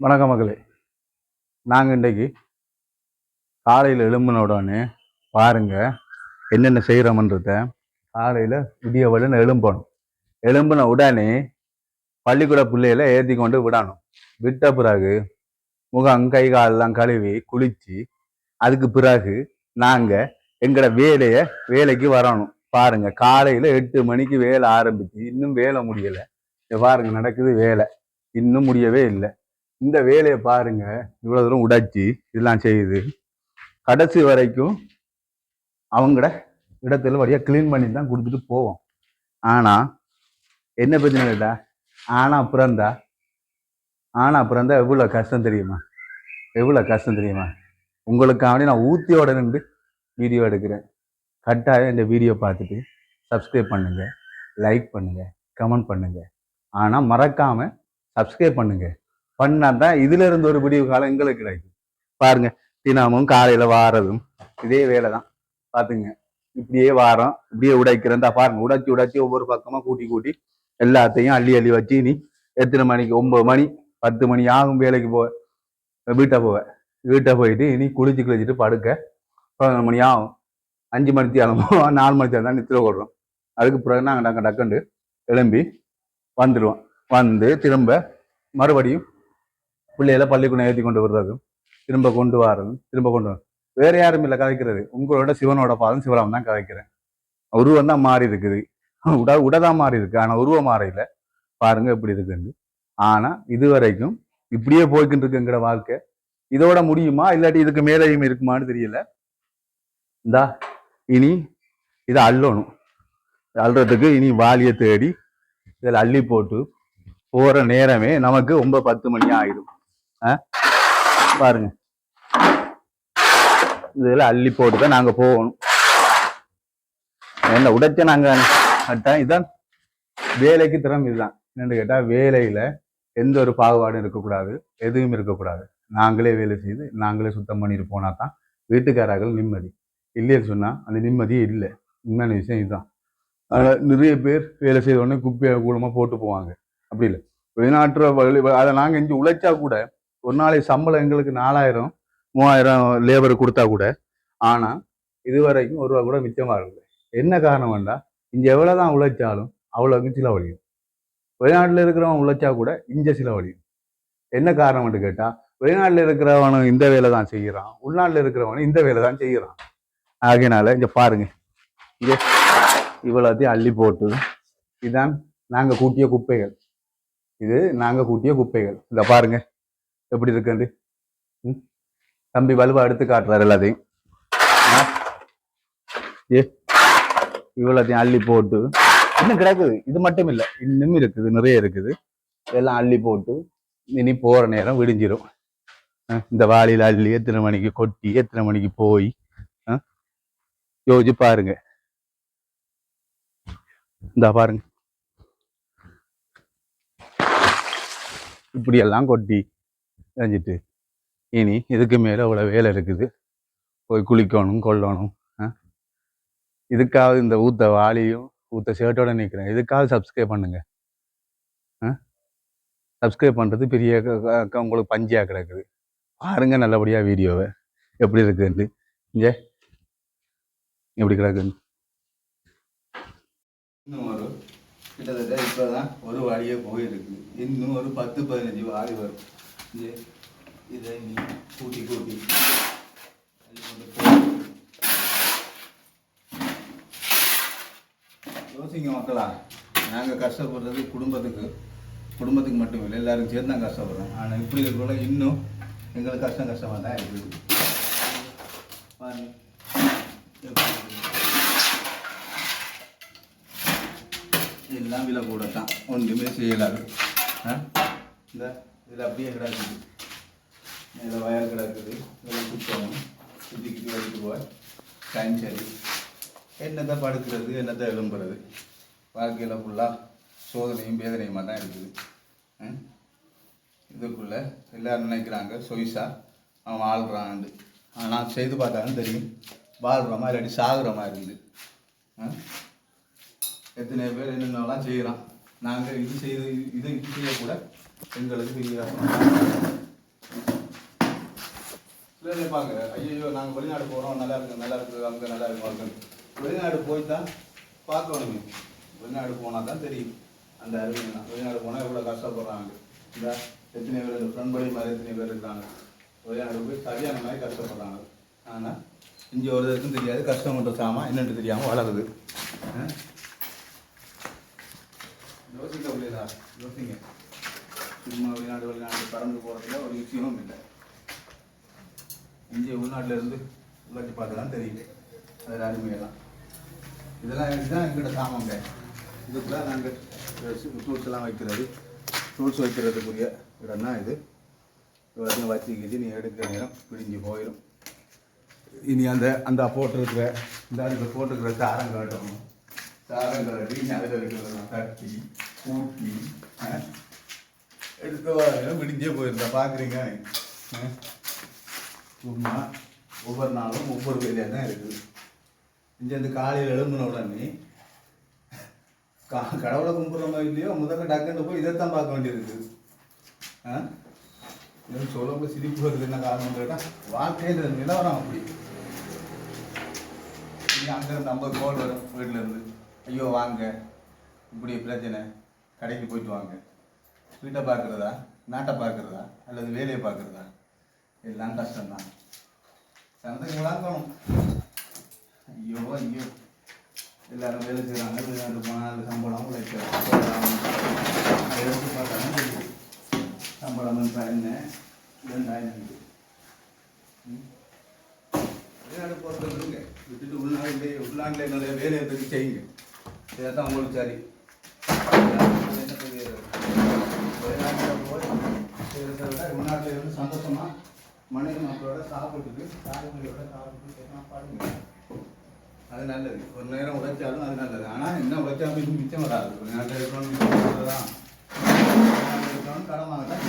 வணக்க மக்களே நாங்கள் இன்றைக்கு காலையில் எழும்பின உடனே பாருங்க என்னென்ன செய்கிறோமன்றத காலையில் விடிய வழின்னு எழும்பணும். எழும்பின உடனே பள்ளிக்கூட பிள்ளையில ஏற்றி கொண்டு விடணும். விட்ட பிறகு முகம் கை காலெல்லாம் கழுவி குளித்து அதுக்கு பிறகு நாங்கள் எங்களோட வேலையை வேலைக்கு வரணும். பாருங்க காலையில் எட்டு மணிக்கு வேலை ஆரம்பிச்சு இன்னும் வேலை முடியலை. பாருங்கள் பாருங்க நடக்குது வேலை. இன்னும் முடியவே இல்லை. இந்த வேலையை பாருங்க. இவ்வளோ தூரம் உடைச்சி இதெல்லாம் செய்யுது கடைசி வரைக்கும் அவங்கள இடத்துல வழியா க்ளீன் பண்ணி தான் கொடுத்துட்டு போவோம். ஆனா என்ன பிரச்சனை கேட்டா ஆனா பிறந்தா ஆனா பிறந்தா எவ்வளோ கஷ்டம் தெரியுமா? எவ்வளோ கஷ்டம் தெரியுமா? உங்களுக்காக நான் ஊத்தியோட நின்று வீடியோ எடுக்கிறேன். கட்டாயம் இந்த வீடியோ பார்த்துட்டு சப்ஸ்கிரைப் பண்ணுங்கள் லைக் பண்ணுங்கள் கமெண்ட் பண்ணுங்கள் ஆனால் மறக்காமல் சப்ஸ்கிரைப் பண்ணுங்கள் பண்ணா தான் இதுல இருந்து ஒரு விடிவு காலம் எங்களுக்கு கிடைக்கும். பாருங்க தினமும் காலையில வாரதும் இதே வேலை தான். பாத்துங்க இப்படியே வாரம் இப்படியே உடைக்கிறேன். தான் பாருங்க உடைச்சி உடைச்சி ஒவ்வொரு பக்கமா கூட்டி கூட்டி எல்லாத்தையும் அள்ளி அள்ளி வச்சு நீ எத்தனை மணிக்கு? ஒன்பது மணி பத்து மணி ஆகும் வேலைக்கு போவ வீட்டை போவேன் வீட்டை போயிட்டு இனி குளிச்சு குளிச்சுட்டு படுக்க பதினொரு மணி ஆகும். அஞ்சு மணிக்கு ஆகும் நாலு மணி தான் நித்திர ஓடுறோம் அதுக்கு பிறகு நாங்கள் டக்கு டக்குண்டு எழும்பி வந்துடுவோம். வந்து திரும்ப மறுபடியும் பிள்ளைகளை பள்ளிக்கூடம் ஏற்றி கொண்டு வர்றதும் திரும்ப கொண்டு வரதும் திரும்ப கொண்டு வரும் வேற யாரும் இல்லை கதைக்கிறது. உங்களோட சிவனோட பாதம் சிவராம் தான் கதைக்கிறேன். உருவம் தான் மாறி இருக்குது. உட உடதான் மாறி இருக்கு. ஆனால் உருவம் மாறையில பாருங்க எப்படி இருக்குன்னு. ஆனால் இது வரைக்கும் இப்படியே போய்கிட்டு இருக்குங்கிற வாழ்க்கை. இதோட முடியுமா? இல்லாட்டி இதுக்கு மேலேயும் இருக்குமான்னு தெரியல. இந்தா இனி இதை அள்ளணும். அள்ளுறதுக்கு இனி வாலியை தேடி இதில் அள்ளி போட்டு போகிற நேரமே நமக்கு ஒன்பது பத்து மணி ஆகிடும் பாருங்க. இதில் அள்ளி போட்டு தான் நாங்க போகணும். என்ன உடைச்ச நாங்க கட்டாயம் இதுதான் வேலைக்கு திறமை இதுதான். என்னென்னு கேட்டால் வேலையில எந்த ஒரு பாகுபாடும் இருக்கக்கூடாது. எதுவும் இருக்கக்கூடாது. நாங்களே வேலை செய்து நாங்களே சுத்தம் பண்ணிட்டு போனா தான் வீட்டுக்காரர்கள் நிம்மதி. இல்லைன்னு சொன்னால் அந்த நிம்மதியே இல்லை. உண்மையான விஷயம் இதுதான். அதனால் நிறைய பேர் வேலை செய்த உடனே குப்பையை கூலமாக போட்டு போவாங்க. அப்படி இல்லை. வெளிநாட்டு வழி- அதை நாங்கள் இங்கே உழைச்சா கூட ஒரு நாளைக்கு சம்பளம் எங்களுக்கு நாலாயிரம் மூவாயிரம் லேபர் கொடுத்தா கூட ஆனா இதுவரைக்கும் ஒரு ரூபா கூட மிச்சமாக இருக்குது என்ன காரணம் இங்கே எவ்வளோ தான் உழைச்சாலும் அவ்வளவுக்கு சில வழியும். வெளிநாட்டில் இருக்கிறவன் உழைச்சா கூட இங்கே சில வழியும். என்ன காரணம்னு கேட்டால் வெளிநாட்டில் இருக்கிறவனும் இந்த வேலை தான் செய்கிறான் உள்நாட்டில் இருக்கிறவனும் இந்த வேலை தான் செய்கிறான். ஆகையினால இங்கே பாருங்க இங்கே இவ்வளோத்தையும் அள்ளி போட்டு இதுதான் நாங்கள் கூட்டிய குப்பைகள். இது நாங்கள் கூட்டிய குப்பைகள். இந்த பாருங்கள் எப்படி இருக்குண்டு ம்? தம்பி வலுவா எடுத்து காட்டுறாரு எல்லாத்தையும். ஏ? இவ்வளோத்தையும் அள்ளி போட்டு. இன்னும் கிடக்குது. இது மட்டும் இல்லை. இன்னும் இருக்குது. நிறைய இருக்குது. எல்லாம் அள்ளி போட்டு இனி போகிற நேரம் விடிஞ்சிடும் ஆ, இந்த வாளியில் அள்ளி எத்தனை மணிக்கு கொட்டி எத்தனை மணிக்கு போய் ஆ? யோசிச்சு பாருங்க. இந்த பாருங்க. இப்படியெல்லாம் கொட்டி செஞ்சுட்டு இனி இதுக்கு மேலே அவ்வளோ வேலை இருக்குது. போய் குளிக்கணும் கொள்ளணும் ஆ? இதுக்காவது இந்த ஊத்த வாளியும் ஊத்த ஷர்ட்டோட நிற்கிறேன் இதுக்காவது சப்ஸ்கிரைப் பண்ணுங்க சப்ஸ்கிரைப் பண்ணுறது பெரிய உங்களுக்கு பஞ்சியாக கிடக்குது. பாருங்கள் நல்லபடியாக வீடியோவை. எப்படி இருக்குன்னு இங்கே. எப்படி கிடக்குன்னு இன்னும் ஒரு கிட்டத்தட்ட இப்போதான் ஒரு வாடியே போயிருக்கு. இன்னும் ஒரு பத்து பதினஞ்சு வாடி வரும். இது இதை நீ கூட்டி கூட்டி யோசிங்க மக்களா நாங்கள் கஷ்டப்படுறது குடும்பத்துக்கு குடும்பத்துக்கு மட்டும் இல்லை எல்லாரும் சேர்ந்து தான் கஷ்டப்படுறோம் ஆனால் இப்படி இருக்கிற இன்னும் எங்களுக்கு கஷ்டம் கஷ்டமாக தான் இருக்குது இருக்குது. எல்லாம் விலை கூட தான் ஒன்றுமே செய்யலாது ஆ? இந்த இதில் அப்படியே கிடக்குது. இதில் வயர் கிடக்குது. இதெல்லாம் சுத்தணும் சுற்றிக்கிட்டு கிட்டி போய் டைம் சரி. என்னத்தை படுக்கிறது என்னத்தை எழும்புறது? வாழ்க்கையில் ஃபுல்லாக சோதனையும் வேதனையுமாக தான் இருக்குது. இதுக்குள்ளே எல்லோரும் நினைக்கிறாங்க சொய்ஸா அவன் வாழ்கிறான்னு ஆனால் செய்து பார்த்தாலும் தெரியும். வாழ்கிறோமா இல்லாட்டி சாகுறோமா இருக்குது எத்தனை பேர் என்னென்னலாம் செய்கிறான் நாங்கள் இது செய்து இது இது செய்யக்கூட எங்களுக்கு பெரிய நினைப்பாங்க ஐயோ நாங்கள் வெளிநாடு போகிறோம் நல்லா இருக்கு நல்லா இருக்கு அங்கே நல்லா இருக்கு அங்கே. வெளிநாடு போய் தான் பார்க்கணுங்க வெளிநாடு போனால் தான் தெரியும். அந்த அருமை வெளிநாடு போனால் எவ்வளோ கஷ்டப்படுறாங்க. இந்த எத்தனை பேர் இந்த ஃப்ரெண்ட் படி மாதிரி எத்தனை பேர் இருக்காங்க. வெளிநாடு போய் சரியான மாதிரி கஷ்டப்படுறாங்க. ஆனால் இங்கே ஒரு இதுக்கும் தெரியாது கஷ்டம்ன்ற சாமான் என்னென்னு தெரியாமல் வளருது. ஆ? யோசிக்க முடியாதா யோசிங்க. சும்மா வெளிநாடு வெளிநாடு பறந்து போகிறதுல ஒரு விஷயமும் இல்லை. இந்திய உள்நாட்டில் இருந்து உள்ளாட்டி பார்த்து தான் தெரியும் அதில் அருமையெல்லாம். இதெல்லாம் இதுதான் எங்கிட்ட சாமங்க. இதுக்கு தான் நாங்கள் ஃப்ரூட்ஸ் எல்லாம் வைக்கிறது. டூல்ஸ் வைக்கிறதுக்குரிய இடம் தான் இது இவ்வளோ வச்சுக்கிச்சு நீ எடுக்கிற நேரம் பிடிஞ்சு போயிடும் இனி அந்த அந்த போட்டிருக்கிற இந்த அதுக்கு போட்டிருக்கிற சாரம் காட்டணும். சாரம் காட்டி அதில் இருக்கிறதெல்லாம் தட்டி கூட்டி எடுத்து விடிஞ்சே போயிருந்தா பார்க்குறீங்க சும்மா ஒவ்வொரு நாளும் ஒவ்வொரு வேலையாக தான் இருக்குது இங்கேருந்து காலையில் எழும்பின உடனே கா கடவுளை கும்பிட்றோமோ இல்லையோ முதல்ல டக்குன்னு போய் இதைத்தான் பார்க்க வேண்டியது ஆ? சொல்லும்போது சிரிப்பு வருது என்ன காரணம் கேட்டால் வாழ்க்கையில் நிலவரம் அப்படி. அங்கே அங்கேருந்து ஐம்பது கோல் வரும் வீட்டிலேருந்து ஐயோ வாங்க இப்படி பிரச்சனை கடைக்கு போயிட்டு வாங்க. வீட்டை பார்க்குறதா? நாட்டை பார்க்குறதா? அல்லது வேலையை பார்க்குறதா? எல்லாம் கஷ்டம்தான். சந்தைக்கு வளர்க்கணும் ஐயோ ஐயோ. எல்லாரும் வேலை செய்கிறாங்க வெளிநாட்டு போனால் சம்பளம் எடுத்து பார்த்தாலும் சம்பளம் என்ன? ரெண்டாயிரம் வெளிநாடு போகிறது விடுங்க. விட்டுட்டு உள்நாட்டிலே உள்நாட்டில் என்னுடைய வேலையை பற்றி செய்யுங்க. இதான் உங்களுக்கு சரி என்ன செய்யறது? வெளிநாட்டில் போய் செய்யறதை விட உள்நாட்டில் இருந்து சந்தோஷமா மனைவி மக்களோட சாப்பிட்டுட்டு சாப்பிட்டு அது நல்லது. ஒரு நேரம் உழைச்சாலும் அது நல்லது. ஆனால் என்ன உழைச்சாலும் மிச்சம் வராது. வெளிநாட்டில் இருக்கிறோம் மிச்சம் தான் இருக்கிறோம் கடமாக தான்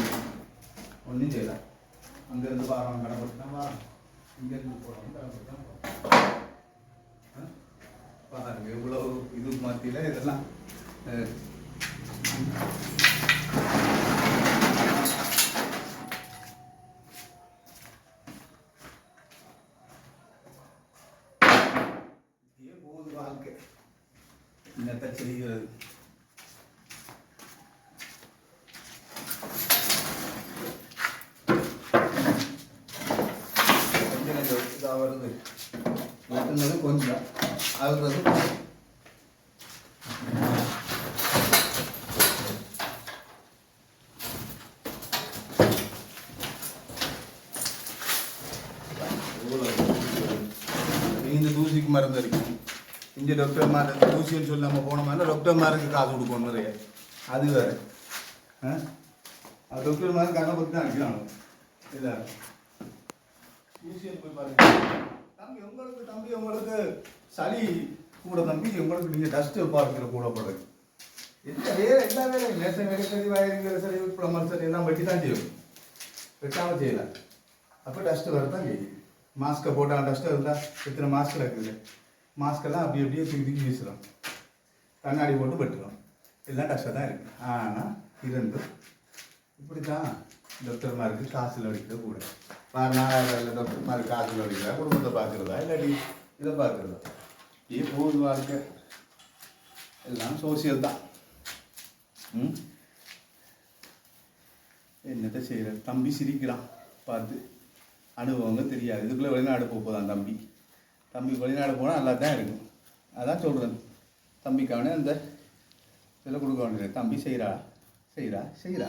ஒன்றும் செய்யலாம் அங்கேருந்து பாரம் கடைப்பட்டு தான் பாரம் இங்கேருந்து போகிறோம் கடைப்பட்டு தான் போகிறோம் ஆ? பாருங்க எவ்வளோ இது மத்தியில் இதெல்லாம் அஹ், இப்படியே போகுது வாழ்க்கை நெத்த செய்கிறது? கொஞ்சம் கொஞ்சம் இதாக வருது. வெட்டுனது கொஞ்சம். அழுறது இந்த தூசிக்கு மருந்து அடிக்கும் இந்த டாக்டர் மாதிரி சொல்லி நம்ம போனோம்னா டாக்டர் மாருக்கு காசு கொடுக்கணும் நிறைய. அது வேறு. ஆ? அது டாக்டர் மாதிரி கண்ணை பற்றி தான் அடிக்கிறாங்க. இல்லை. ஊசியன் போய் பாருங்க. தம்பி உங்களுக்கு தம்பி உங்களுக்கு சளி கூட தம்பி உங்களுக்கு நீங்கள் டஸ்ட்டு பார்க்குற கூட போடுறது எந்த வேலை எல்லா வேலையும் நேசம் வேலை சரி சரி ப்ளம்பர் சரி எல்லாம் வெட்டி தான் செய்யும். வெட்டாமல் செய்யலை. அப்போ டஸ்ட்டு வரதான் செய்யும். மாஸ்க்கை போட்டால் டஸ்ட்டு இருந்தால் எத்தனை மாஸ்க் இருக்குது மாஸ்கெல்லாம் அப்படி அப்படியே தூக்கி தூக்கி வீசுகிறோம் கண்ணாடி போட்டு வெட்டுறோம் எல்லாம் டஸ்ட்டாக தான் இருக்குது ஆனால் இருந்து இப்படி தான் டாக்டர்மாருக்கு காசில் அடிக்கிறது கூட. வேறு டாக்டர்மாருக்கு காசில் அடிக்கிறதா குடும்பத்தை பார்க்குறதா இல்லாட்டி இதை பார்க்குறதா? ஏ போகுது வாழ்க்கை. எல்லாம் சோசியல் தான். ம்? என்னத்தை செய்கிற தம்பி சிரிக்கிறான். பார்த்து அனுபவங்க தெரியாது. இதுக்குள்ளே வெளிநாடு போக போதான் தம்பி. தம்பி வெளிநாடு போனால் நல்லா தான் இருக்கும். அதான் சொல்கிறேன் தம்பிக்கான அந்த இதில் கொடுக்க வேண்டியது. தம்பி செய்கிறா செய்கிறா செய்கிறா